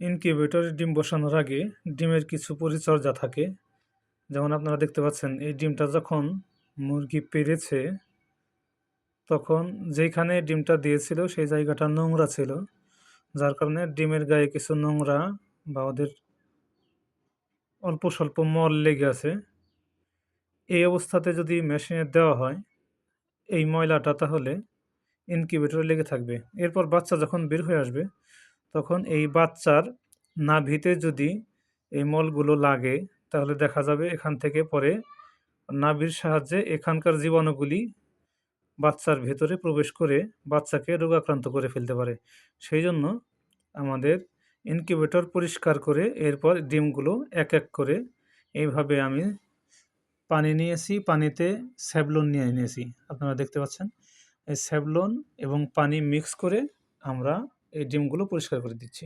ইনকিউবেটরে ডিম বসানোর আগে ডিমের কিছু পরিচর্যা থাকে। যেমন আপনারা দেখতে পাচ্ছেন, এই ডিমটা যখন মুরগি পেরেছে, তখন যেইখানে ডিমটা দিয়েছিল সেই জায়গাটা নোংরা ছিল, যার কারণে ডিমের গায়ে কিছু নোংরা বা ওদের অল্প স্বল্প মল লেগে আছে। এই অবস্থাতে যদি মেশিনে দেওয়া হয়, এই ময়লাটা তাহলে ইনকিউবেটরে লেগে থাকবে। এরপর বাচ্চা যখন বের হয়ে আসবে তখন এই বাচ্চার নাভিতে যদি এই মলগুলো লাগে, তাহলে দেখা যাবে এখান থেকে পরে নাভির সাহায্যে এখানকার জীবাণুগুলি বাচ্চার ভেতরে প্রবেশ করে বাচ্চাকে রোগাক্রান্ত করে ফেলতে পারে। সেই জন্য আমাদের ইনকিউবেটর পরিষ্কার করে এরপর ডিমগুলো এক এক করে এইভাবে আমি পানি নিয়েছি, পানিতে স্যাবলন নিয়ে নিয়েছি। আপনারা দেখতে পাচ্ছেন? এই স্যাবলন এবং পানি মিক্স করে আমরা এই ডিমগুলো পরিষ্কার করে দিচ্ছি।